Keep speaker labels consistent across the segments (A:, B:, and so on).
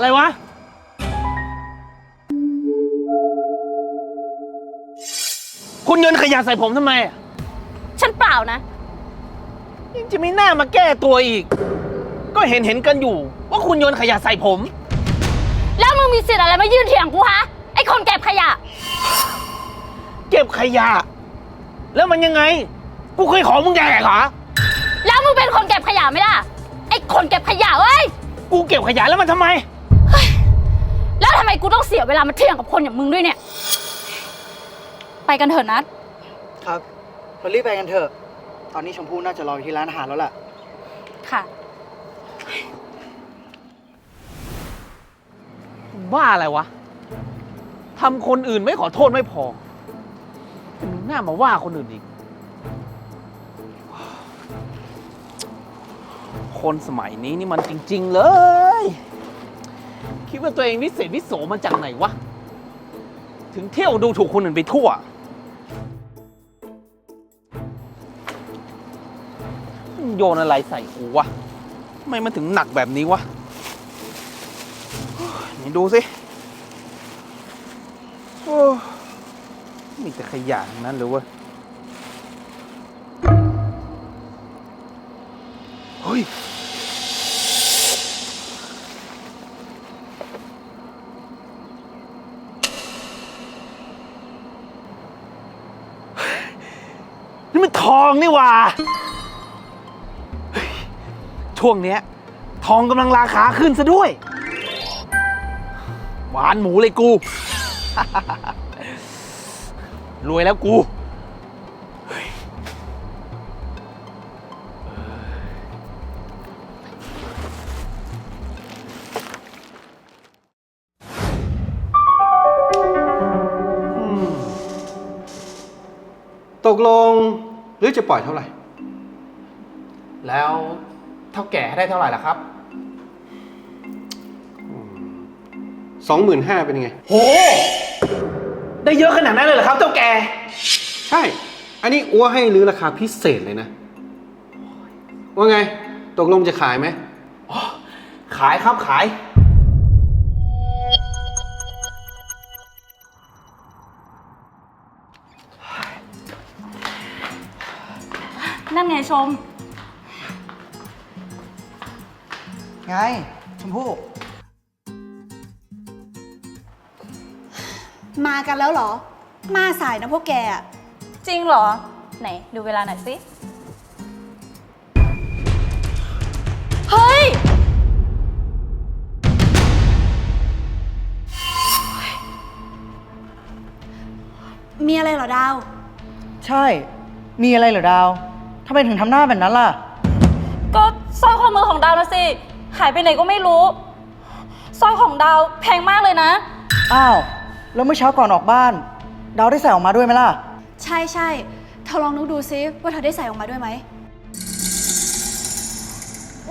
A: อะไรวะ คุณโยนขยะใส่ผมทำไมอะ
B: ฉันเปล่านะ
A: ยังจะไม่น่ามาแก้ตัวอีก ก็เห็นเห็นกันอยู่ ว่าคุณโยนขยะใส่ผม
B: แล้วมึงมีสิทธิ์อะไรมายืนเถียงกูฮะ ไอ้คนเก็บขยะ
A: เก็บขยะ แล้วมันยังไง กูเคยขอมึงแดกเหรอ
B: แล้วมึงเป็นคนเก็บขยะไหมล่ะ ไอ้คนเก็บขยะเว้ย
A: กูเก็บขยะแล้วมันทำไม
B: แล้วทำไมกูต้องเสียเวลามาเถียงกับคนอย่างมึงด้วยเนี่ย ไปกันเถอะนัด
C: ครับ เรารีบไปกันเถอะ ตอนนี้ชมพู่น่าจะรออยู่ที่ร้านอาหารแล้วล่ะ
B: ค่ะ
A: บ้าอะไรวะ ทำคนอื่นไม่ขอโทษไม่พอยังมีหน้ามาว่าคนอื่นอีก คนสมัยนี้นี่มันจริง ๆ เลย คิดว่าตัวเองวิเศษวิโสมาจากไหนวะ ถึงเที่ยวดูถูกคนอื่นไปทั่ว โยนอะไรใส่กูวะทำไมมันถึงหนักแบบนี้วะ นี่ดูสิโอ้มีแต่ขยะนั้นเลยเว้ยเฮ้ย นี่มันทองนี่หว่า ช่วงเนี้ย ทองกำลังราคาขึ้นซะด้วย หวานหมูเลยกู รวยแล้วกู
D: ตกลง หรือจะปล่อยเท่าไหร่
A: แล้วเท่าแก่ได้เท่าไหร่ล่ะครับ
D: สองหมื่นห้าเป็นยังไง
A: โห ได้เยอะขนาดนั้นเลยเหรอครับ เจ้าแก่
D: ใช่ อันนี้อ้วให้รื้อราคาพิเศษเลยนะ ว่าไง ตกลงจะขายไหม
A: ขายครับขาย
B: นั่นไงชม
C: ไง ชมพู่
E: มากันแล้วเหรอ มาสายนะพวกแกอะ
B: จริงเหรอ ไหน ดูเวลาหน่อยสิ เฮ้ย
E: มีอะไรเหรอดาว
C: ใช่ มีอะไรเหรอดาว ทำไมถึงทำหน้าแบบนั้นล่ะ
B: ก็สร้อยข้อมือของดาวนะสิ หายไปไหนก็ไม่รู้ สร้อยของดาวแพงมากเลยนะ
C: อ้าว แล้วเมื่อเช้าก่อนออกบ้าน ดาวได้ใส่ออกมาด้วยไหมล่ะ
E: ใช่ใช่เธอลองนึกดูซิว่าเธอได้ใส่ออกมาด้วยไหม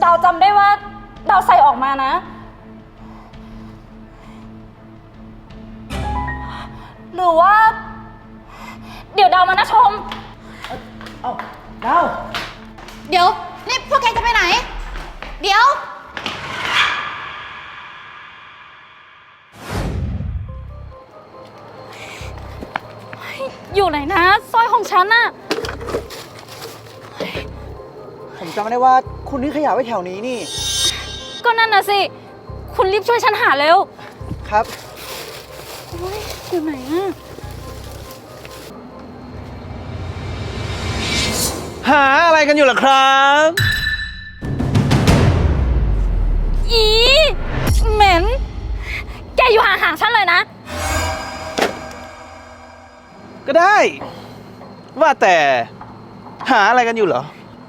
B: ดาวจำได้ว่า ดาวใส่ออกมานะ หรือว่า เดี๋ยวดาวมานะชม
C: เอ้า ดาว
E: เดี๋ยว นี่พวกแกจะไปไหน เดี๋ยว
B: อยู่ไหนนะสร้อยของฉันน่ะ
C: ผมจำได้ว่าคุณทิ้งขยะไว้แถวนี้นี่
B: ก็นั่นน่ะสิ คุณรีบช่วยฉันหาเร็ว
C: ครับ
B: โอ๊ยอยู่ไหนอะ
A: หาอะไรกันอยู่ล่ะครับ
B: อีเหม็น แกอยู่ห่างๆฉันเลยนะ
A: ก็ได้ ว่าแต่หาอะไรกันอยู่เหรอ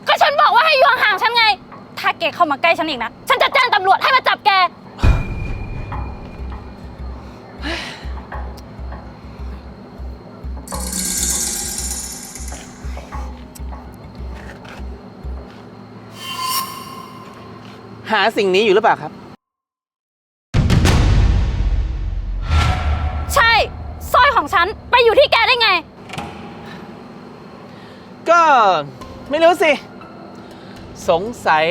B: ก็ฉันบอกว่าให้อยู่ห่างๆฉันไง ถ้าแกเข้ามาใกล้ฉันอีกนะ ฉันจะแจ้งตำรวจให้มาจับแก
A: หาสิ่งนี้อยู่หรือเปล่าครับ
B: ใช่สร้อยของฉันไปอยู่ที่แกได้ไง
A: ก็ไม่รู้สิ สงสัย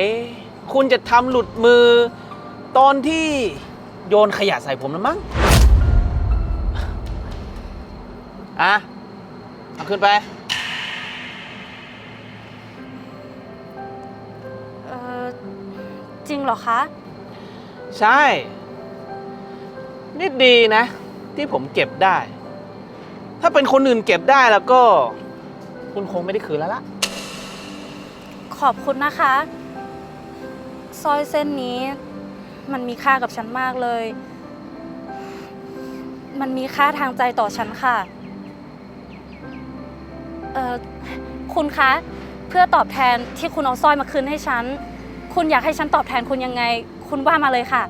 A: คุณจะทำหลุดมือ ตอนที่โยนขยะใส่ผมแล้วมั้ง อะ เอาขึ้นไป
B: จริงเหรอคะ
A: ใช่ นี่ดีนะ ที่ผมเก็บได้ ถ้าเป็นคนอื่นเก็บได้แล้วก็ คุณคงไม่ได้คืนแล้วล่ะ
B: ขอบคุณนะคะสร้อยเส้นนี้ มันมีค่ากับฉันมากเลย มันมีค่าทางใจต่อฉันค่ะ เออคุณคะ เพื่อตอบแทนที่คุณเอาสร้อยมาคืนให้ฉัน คุณอยากให้ฉันตอบแทนคุณยังไง คุณว่ามาเลยค่ะ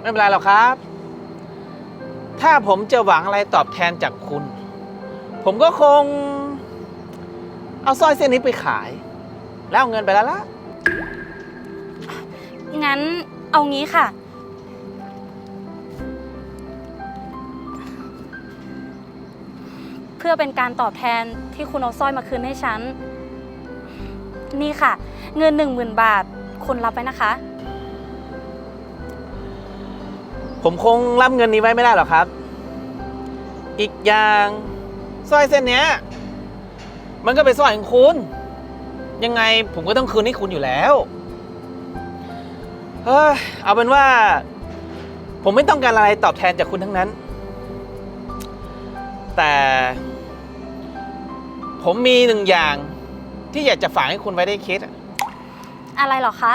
A: ไม่เป็นไรหรอกครับ ถ้าผมจะหวังอะไรตอบแทนจากคุณ ผมก็คง เอาสร้อยเส้นนี้ไปขาย แล้วเอาเงินไปแล้วล่ะ
B: งั้นเอางี้ค่ะ เพื่อเป็นการตอบแทนที่คุณเอาสร้อยมาคืนให้ฉัน นี่ค่ะ เงินหนึ่งหมื่นบาท คุณรับไว้นะคะ
A: ผมคงรับเงินนี้ไว้ไม่ได้หรอกครับ อีกอย่างสร้อยเส้นเนี้ย มันก็เป็นสร้อยของคุณ ยังไงผมก็ต้องคืนให้คุณอยู่แล้ว เฮ้ย เอาเป็นว่า ผมไม่ต้องการอะไรตอบแทนจากคุณทั้งนั้น แต่ ผมมีหนึ่งอย่าง ที่อยากจะฝากให้คุณไว้ได้คิดอะ
B: อะไรเหรอคะ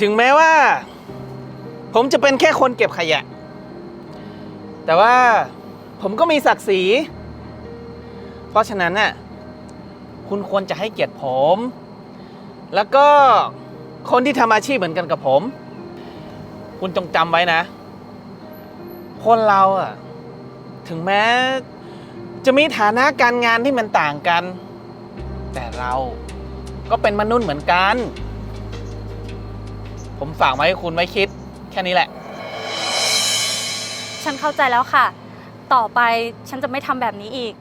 A: ถึงแม้ว่า ผมจะเป็นแค่คนเก็บขยะ แต่ว่าผมก็มีศักดิ์ศรี เพราะฉะนั้นน่ะคุณควรจะให้เกียรติผม แล้วก็คนที่ทำอาชีพเหมือนกันกับผม คุณจงจำไว้นะ คนเราอะถึงแม้ จะมีฐานะการงานที่มันต่างกัน แต่เราก็เป็นมนุษย์เหมือนกัน ผมฝากไว้ให้คุณไว้คิด แค่นี้แหละ
B: ฉันเข้าใจแล้วค่ะ ต่อไปฉันจะไม่ทำแบบนี้อีก